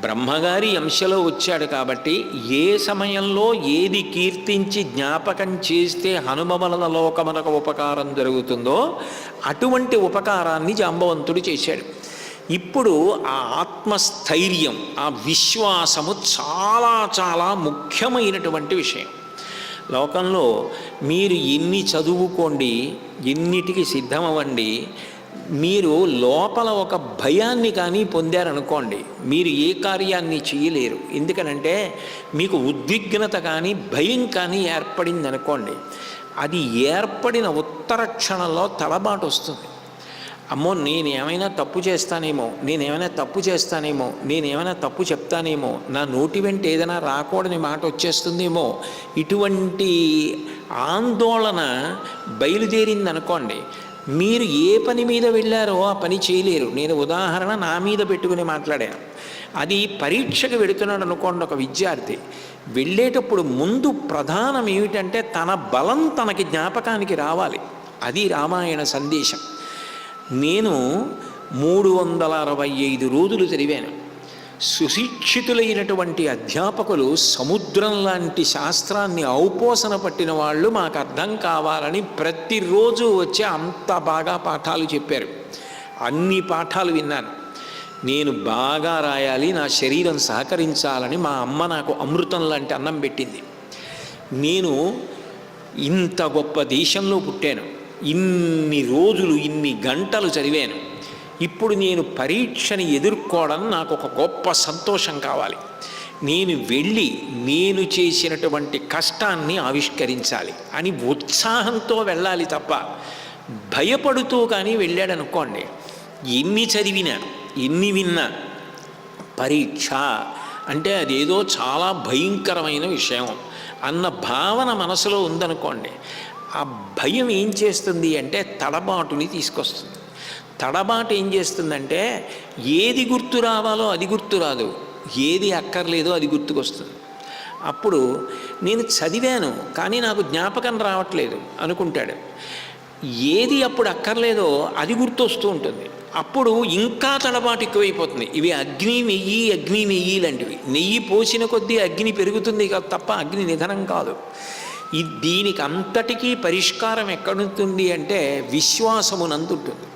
బ్రహ్మగారి అంశలో వచ్చాడు కాబట్టి ఏ సమయంలో ఏది కీర్తించి జ్ఞాపకం చేస్తే హనుమవలన లోకమునకు ఉపకారం జరుగుతుందో అటువంటి ఉపకారాన్ని జాంబవంతుడు చేశాడు. ఇప్పుడు ఆ ఆత్మస్థైర్యం ఆ విశ్వాసము చాలా చాలా ముఖ్యమైనటువంటి విషయం. లోకంలో మీరు ఎన్ని చదువుకోండి ఎన్నిటికి సిద్ధమవ్వండి మీరు లోపల ఒక భయాన్ని కానీ పొందారనుకోండి మీరు ఏ కార్యాన్ని చేయలేరు. ఎందుకనంటే మీకు ఉద్విగ్నత కానీ భయం కానీ ఏర్పడింది అనుకోండి అది ఏర్పడిన ఉత్తర క్షణంలో తలబాటు వస్తుంది. అమ్మో నేనేమైనా తప్పు చేస్తానేమో నేనేమైనా తప్పు చేస్తానేమో నేనేమైనా తప్పు చెప్తానేమో నా నోటి వెంట ఏదైనా రాకూడని మాట వచ్చేస్తుందేమో ఇటువంటి ఆందోళన బయలుదేరింది అనుకోండి మీరు ఏ పని మీద వెళ్ళారో ఆ పని చేయలేరు. నేను ఉదాహరణ నా మీద పెట్టుకుని మాట్లాడాను అది పరీక్షకు వెడుతున్నాడు అనుకోండి ఒక విద్యార్థి. వెళ్ళేటప్పుడు ముందు ప్రధానం ఏమిటంటే తన బలం తనకి జ్ఞాపకానికి రావాలి. అది రామాయణ సందేశం. నేను మూడు వందల అరవై ఐదు రోజులు చదివాను. సుశిక్షితులైనటువంటి అధ్యాపకులు సముద్రం లాంటి శాస్త్రాన్ని ఔపోసన పట్టిన వాళ్ళు మాకు అర్థం కావాలని ప్రతిరోజు వచ్చి అంత బాగా పాఠాలు చెప్పారు. అన్ని పాఠాలు విన్నాను. నేను బాగా రాయాలి నా శరీరం సహకరించాలని మా అమ్మ నాకు అమృతం లాంటి అన్నం పెట్టింది. నేను ఇంత గొప్ప దేశంలో పుట్టాను. ఇన్ని రోజులు ఇన్ని గంటలు చదివాను. ఇప్పుడు నేను పరీక్షని ఎదుర్కోవడం నాకు ఒక గొప్ప సంతోషం కావాలి. నేను వెళ్ళి నేను చేసినటువంటి కష్టాన్ని ఆవిష్కరించాలి అని ఉత్సాహంతో వెళ్ళాలి తప్ప భయపడుతూ కానీ వెళ్ళాడనుకోండి ఎన్ని చదివినా ఎన్ని విన్నా పరీక్ష అంటే అదేదో చాలా భయంకరమైన విషయం అన్న భావన మనసులో ఉందనుకోండి ఆ భయం ఏం చేస్తుంది అంటే తడబాటుని తీసుకొస్తుంది. తడబాటు ఏం చేస్తుందంటే ఏది గుర్తు రావాలో అది గుర్తు రాదు. ఏది అక్కర్లేదో అది గుర్తుకొస్తుంది. అప్పుడు నేను చదివాను కానీ నాకు జ్ఞాపకం రావట్లేదు అనుకుంటాడు. ఏది అప్పుడు అక్కర్లేదో అది గుర్తొస్తూ ఉంటుంది. అప్పుడు ఇంకా తడబాటు ఎక్కువైపోతుంది. ఇవి అగ్ని నెయ్యి అగ్ని నెయ్యి లాంటివి. నెయ్యి పోసిన కొద్దీ అగ్ని పెరుగుతుంది కాదు తప్ప అగ్ని నిధనం కాదు. ఈ దీనికి అంతటికీ పరిష్కారం ఎక్కడుంటుంది అంటే విశ్వాసమునందుంటుంది.